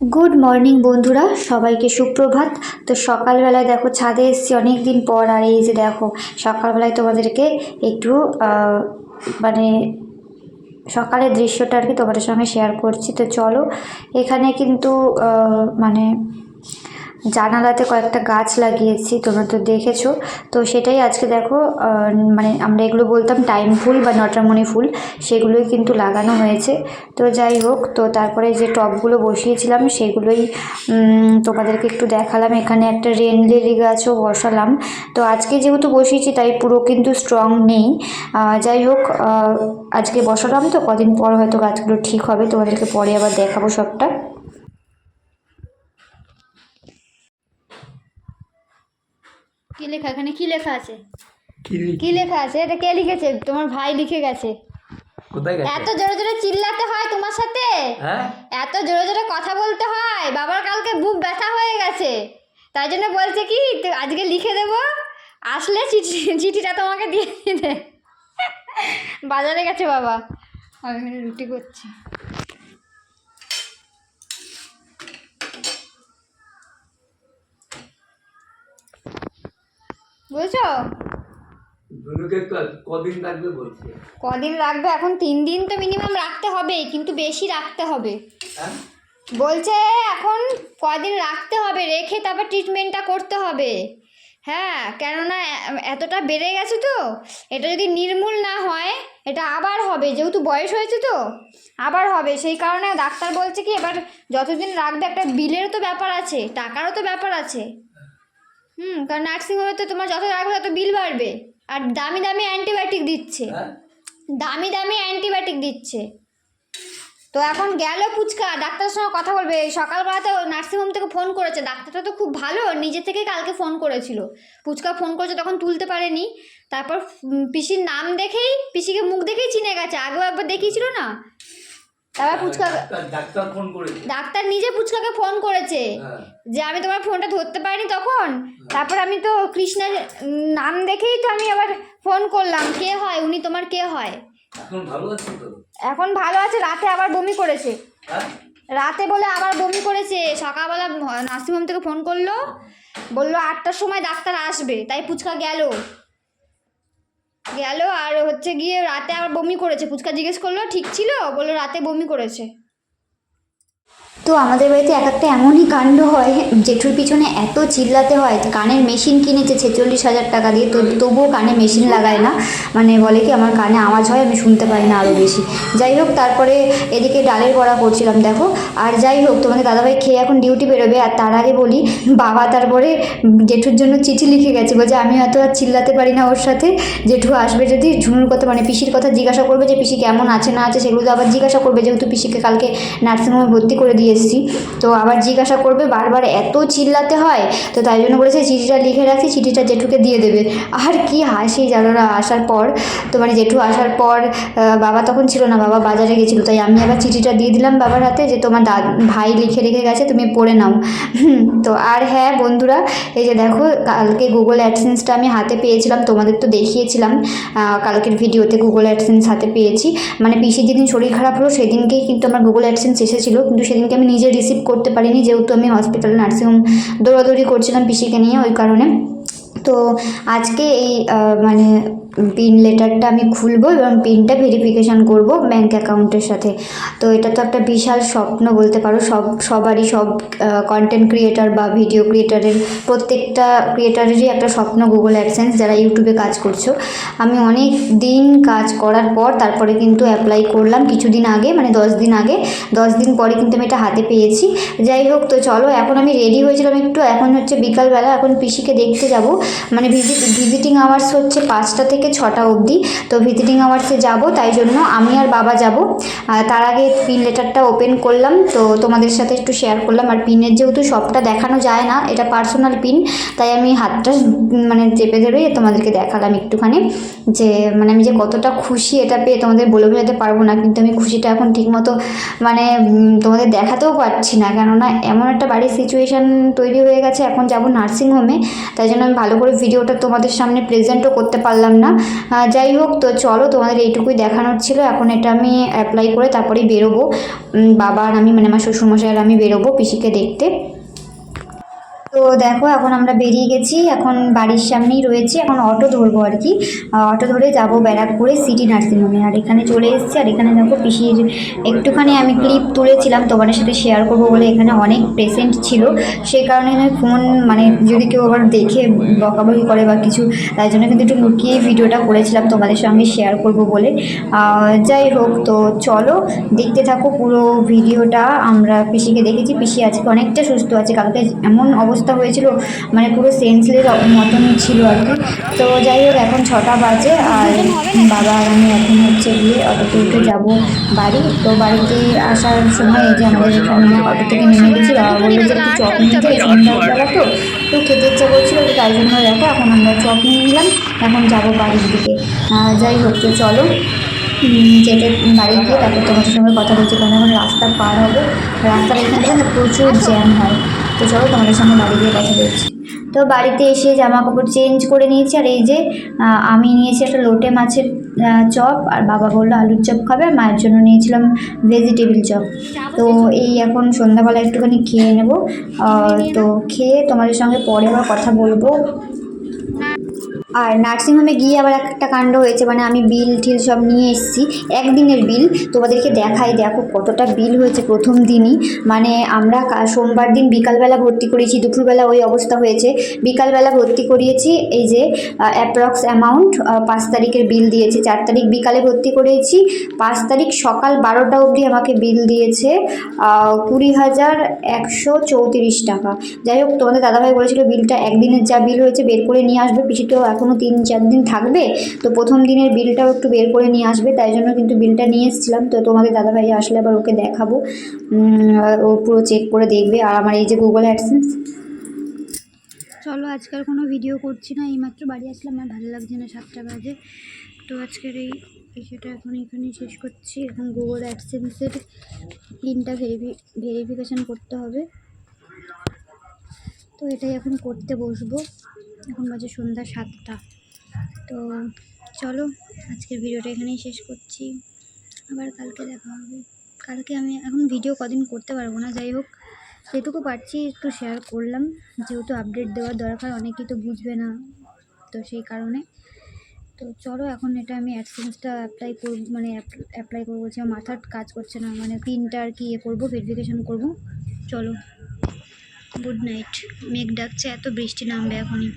Good morning বন্ধুরা। সবাইকে সুপ্রভাত। তো সকালবেলায় দেখো, ছাদে এসেছি অনেক দিন পর। আর এই যে দেখো, সকালবেলায় তোমাদেরকে একটু মানে সকালের দৃশ্যটা আর কি তোমাদের সঙ্গে শেয়ার করছি। তো চলো, এখানে কিন্তু মানে জানালাতে কয়েকটা গাছ লাগিয়েছি, তোমরা তো দেখেছ। তো সেটাই আজকে দেখো মানে আমরা এগুলো বলতাম টাইম ফুল বা নটামণি ফুল, সেগুলোই কিন্তু লাগানো হয়েছে। তো যাই হোক, তো তারপরে যে টবগুলো বসিয়েছিলাম, সেগুলোই তোমাদেরকে একটু দেখালাম। এখানে একটা রেন লিলি গাছও বসালাম। তো আজকে যেহেতু বসিয়েছি, তাই পুরো কিন্তু স্ট্রং নেই। যাই হোক আজকে বসালাম তো, কদিন পর হয়তো গাছগুলো ঠিক হবে, তোমাদেরকে পরে আবার দেখাবো সবটা। কি লেখা? এখানে কি লেখা আছে? কি লেখা? আছে? এটা কে লিখেছে? তোমার ভাই লিখে গেছে। এত জোরে জোরে চিল্লাতে হয় তোমার সাথে? হ্যাঁ? এত জোরে জোরে কথা বলতে হয়? বাবার কালকে বুক ব্যথা হয়ে গেছে। তাই জন্য বলছে কি আজকে লিখে দেব। আসলে চিঠি চিঠিটা তোমাকে দিয়ে দিতে। বাজারে গেছে বাবা। আমি রুটি করছি। বুঝছ? ধনুকে কদিন লাগবে বলছে। কদিন রাখবে এখন তিন দিন তো মিনিমাম রাখতে হবে কিন্তু বেশি রাখতে হবে। হ্যাঁ? বলছে এখন কদিন রাখতে হবে রেখে তারপর ট্রিটমেন্টটা করতে হবে। হ্যাঁ কেননা এতটা বেড়ে গেছে তো এটা যদি নির্মূল না হয় এটা আবার হবে যেহেতু বয়স হয়েছে তো আবার হবে। সেই কারণে ডাক্তার বলছে কি এবার যতদিন রাখবে একটা বিলেরও তো ব্যাপার আছে টাকারও তো ব্যাপার আছে। হুম কারণ নার্সিংহোমে তো তোমার যত রাখবে তত বিল বাড়বে। আর দামি দামি অ্যান্টিবায়োটিক দিচ্ছে। হ্যাঁ। দামি দামি অ্যান্টিবায়োটিক দিচ্ছে। তো এখন গেল পুচকা ডাক্তারের সঙ্গে কথা বলবে। এই সকালবেলাতে ও নার্সিংহোম থেকে ফোন করেছে। ডাক্তারটা তো খুব ভালো নিজে থেকে কালকে ফোন করেছিল। পুচকা ফোন করেছে তখন তুলতে পারেনি। তারপর পিসির নাম দেখেই পিসিকে মুখ দেখেই চিনে গেছে। আগেও একবার দেখিয়েছিল না? তারপর পুচকা ডাক্তার ফোন করেছে। ডাক্তার নিজে পুচকাকে ফোন করেছে হ্যাঁ। যে আমি তোমার ফোনটা ধরতে পারিনি তখন। তারপর আমি তো কৃষ্ণের নাম দেখেই তো আমি আবার ফোন করলাম কে হয়? উনি তোমার কে হয়? এখন ভালো আছে তো? এখন ভালো আছে রাতে আবার বমি করেছে। হ্যাঁ? রাতে বলে আবার বমি করেছে সকালবেলা নার্সিংহোম থেকে ফোন করল বলল আটটার সময় ডাক্তার আসবে তাই পুচকা গেল। গেল আর হচ্ছে গিয়ে রাতে আবার বমি করেছে। ফুচকা জিজ্ঞেস করল, ঠিক ছিল? বলল, রাতে বমি করেছে। তো আমাদের বাড়িতে এক একটা এমনই কাণ্ড হয়, জেঠুর পিছনে এত চিল্লাতে হয় কানের মেশিন কিনেছে ছেচল্লিশ হাজার টাকা দিয়ে, তো তবুও কানে মেশিন লাগায় না। মানে বলে কি, আমার কানে আওয়াজ হয়, আমি শুনতে পাই না আরও বেশি। যাই হোক, তারপরে এদিকে ডালের বড়া করছিলাম, দেখো। আর যাই হোক, তোমাদের দাদাভাই খেয়ে এখন ডিউটি বেরোবে, আর তার আগে বলি, বাবা তারপরে জেঠুর জন্য চিঠি লিখে গেছে, বলছে, আমি হয়তো আর চিল্লাতে পারি না ওর সাথে। জেঠু আসবে যদি, ঝুনুর কথা মানে পিসির কথা জিজ্ঞাসা করবে যে, পিসি কেমন আছে, না আছে, সেগুলো তো আবার জিজ্ঞাসা করবে, যেহেতু পিসিকে কালকে নার্সিংহোমে ভর্তি করে দিয়ে এসেছি। তো আবার জিজ্ঞাসা করবে, বারবার এত চিল্লাতে হয়? তো তাই জন্য বলেছে, চিঠিটা লিখে রাখছি, চিঠিটা জেঠুকে দিয়ে দেবে। আর কি হাসি জানোরা আসার পর, তো মানে জেঠু আসার পর বাবা তখন ছিল না, বাবা বাজারে গেছিল, তাই আমি আবার চিঠিটা দিয়ে দিলাম বাবার হাতে যে তোমার দা, ভাই লিখে রেখে গেছে, তুমি পড়ে নাও। তো আর হ্যাঁ বন্ধুরা, এই যে দেখো, কালকে গুগল অ্যাডসেন্সটা আমি হাতে পেয়েছিলাম, তোমাদের তো দেখিয়েছিলাম কালকের ভিডিওতে গুগল অ্যাডসেন্স হাতে পেয়েছি। মানে পিসির যেদিন শরীর খারাপ হলো, সেদিনকেই কিন্তু আমার গুগল অ্যাডসেন্স এসেছিল, কিন্তু সেদিনকে আমি নিজে রিসিভ করতে পারিনি যেহেতু আমি হসপিটাল নার্সিংহোম দৌড়াদৌড়ি করছিলাম পিসিকে নিয়ে ওই কারণে। তো আজকে এই আহ, মানে পিন লেটারটা আমি খুলবো এবং পিনটা ভেরিফিকেশান করব ব্যাঙ্ক অ্যাকাউন্টের সাথে। তো এটা তো একটা বিশাল স্বপ্ন বলতে পারো, সব, সবারই সব কন্টেন্ট ক্রিয়েটার বা ভিডিও ক্রিয়েটারের প্রত্যেকটা ক্রিয়েটারেরই একটা স্বপ্ন গুগল অ্যাডসেন্স যারা ইউটিউবে কাজ করছ। আমি অনেক দিন কাজ করার পর তারপরে কিন্তু অ্যাপ্লাই করলাম কিছুদিন আগে মানে দশ দিন আগে। দশ দিন পরে কিন্তু আমি এটা হাতে পেয়েছি। যাই হোক, তো চলো, এখন আমি রেডি হয়েছিলাম একটু। এখন হচ্ছে বিকালবেলা, এখন পিসিকে দেখতে যাব। মানে ভিজিট ভিজিটিং আওয়ার্স হচ্ছে পাঁচটা থেকে ছটা অবধি। তো ভিজিটিং আওয়ার্সে যাব, তাই জন্য আমি আর বাবা যাব। তার আগে পিন লেটারটা ওপেন করলাম, তো তোমাদের সাথে একটু শেয়ার করলাম। আর পিনের যেহেতু সবটা দেখানো যায় না, এটা পার্সোনাল পিন তাই আমি হাতটা মানে চেপে ধরে তোমাদেরকে দেখালাম একটুখানি। যে মানে আমি যে কতটা খুশি এটা পেয়ে তোমাদের বলে বোঝাতে পারব না, কিন্তু আমি খুশিটা এখন ঠিকমতো মানে তোমাদের দেখাতেও পারছি না। কেননা এমন একটা বাড়ির সিচুয়েশান তৈরি হয়ে গেছে, এখন যাব নার্সিংহোমে তাই জন্য আমি ভালো করে ভিডিওটা তোমাদের সামনে প্রেজেন্টও করতে পারলাম না। না। যাই হোক, তো চলো, তোমাদের এইটুকুই দেখানোর ছিল। এখন এটা আমি অ্যাপ্লাই করে তারপরেই বেরোবো। বাবা আর আমি মানে আমার শ্বশুরমশাই আর আমি বেরোবো পিসিকে দেখতে। তো দেখো, এখন আমরা বেরিয়ে গেছি। এখন বাড়ির সামনেই রয়েছে। এখন অটো ধরবো আর কি। অটো ধরে যাব ব্যারাকপুরে সিটি নার্সিংহোমে আর এখানে চলে এসেছি। আর এখানে দেখো, পিসির একটুখানি আমি ক্লিপ তুলেছিলাম। তোমাদের সাথে শেয়ার করব বলে এখানে অনেক পেশেন্ট ছিল। সেই কারণে ফোন মানে যদি কেউ আবার দেখে বকাবকি করে বা কিছু, তাই জন্য কিন্তু একটু লুকিয়ে ভিডিওটা করেছিলাম। তোমাদের সঙ্গে শেয়ার করব বলে। যাই হোক, তো চলো, দেখতে থাকো পুরো ভিডিওটা। আমরা পিসিকে দেখেছি। পিসি আজকে অনেকটা সুস্থ আছে। কালকে এমন অবস্থা হয়েছিল মানে পুরো সেন্সলেস মতন ছিল আর কি। তো যাই হোক, এখন ছটা বাজে আর বাবা আর আমি এখন হচ্ছে গিয়ে অটোতে উঠে যাব বাড়ি। তো বাড়িতে আসার সময় এই যে আমাদের এখানে অটো থেকে নেমে গেছি, বাবা বলল যে একটু চপ নিতে সন্ধ্যাবেলা তো। তো খেতে ইচ্ছা করছিল তাই জন্য দেখো এখন আমরা চপ নিয়ে নিলাম, এখন যাব বাড়ির দিকে। যাই হোক, তো চলো। যেতে বাড়ি গিয়ে তারপর তোমাদের সঙ্গে কথা বলছি, কারণ এখন রাস্তা পার হবে। রাস্তার এখানে প্রচুর জ্যাম হয়। তো চলো তোমাদের সঙ্গে বাড়ি গিয়ে কথা বলছি। তো বাড়িতে এসে জামা কাপড় চেঞ্জ করে নিয়েছি আর এই যে আমি নিয়েছি একটা লোটে মাছের চপ আর বাবা বলল আলুর চপ খাবে আর মায়ের জন্য নিয়েছিলাম ভেজিটেবিল চপ। তো এই এখন সন্ধ্যাবেলা একটুখানি খেয়ে নেব। তো খেয়ে তোমাদের সঙ্গে পরে আবার কথা বলব। আর নার্সিংহোমে গিয়ে আবার একটা কাণ্ড হয়েছে মানে আমি বিল টিল সব নিয়ে এসেছি, একদিনের বিল। তোমাদেরকে দেখাই, দেখো কতটা বিল হয়েছে প্রথম দিনই। মানে আমরা সোমবার দিন বিকালবেলা ভর্তি করিয়েছি দুপুরবেলা ওই অবস্থা হয়েছে। বিকালবেলা ভর্তি করিয়েছি, এই যে অ্যাপ্রক্স অ্যামাউন্ট পাঁচ তারিখের বিল দিয়েছে। চার তারিখ বিকালে ভর্তি করিয়েছি পাঁচ তারিখ সকাল বারোটা অবধি আমাকে বিল দিয়েছে কুড়ি হাজার একশো চৌত্রিশ টাকা। যাই হোক, তোমাদের দাদাভাই বলেছিল, বিলটা একদিনের যা বিল হয়েছে বের করে নিয়ে আসবে তো এখনও তিন চার দিন থাকবে, তো প্রথম দিনের বিলটাও একটু বের করে নিয়ে আসবে, তাই জন্য কিন্তু বিলটা নিয়ে এসেছিলাম। তো তোমাদের দাদাভাই আসলে আবার ওকে দেখাবো ও পুরো চেক করে দেখবে। আর আমার এই যে গুগল অ্যাডসেন্স চলো আজকাল কোনো ভিডিও করছি না, এইমাত্র বাড়ি আসলাম আমার ভালো লাগছে না, সাতটা বাজে। তো আজকের এই বিষয়টা এখন এখানেই শেষ করছি। এখন গুগল অ্যাডসেন্সের পিনটা ভেরিফি ভেরিফিকেশান করতে হবে। তো এটাই এখন করতে বসবো। এখন বাজে সন্ধ্যা সাতটা। তো চলো, আজকের ভিডিওটা এখানেই শেষ করছি। আবার কালকে দেখা হবে। কালকে আমি এখন ভিডিও কদিন করতে পারব না, যাই হোক। যেটুকু পারছি একটু শেয়ার করলাম। যেহেতু আপডেট দেওয়ার দরকার, অনেকেই তো বুঝবে না তো সেই কারণে। তো চলো, এখন এটা আমি অ্যাডসেন্সটা অ্যাপ্লাই করব মানে অ্যাপ্লাই করব। আমার মাথার কাজ করছে না মানে পিনটা আর কি ইয়ে করব ভেরিফিকেশান করব। চলো। Good night. মেঘ ডাকছে এত বৃষ্টি নামবে এখনই।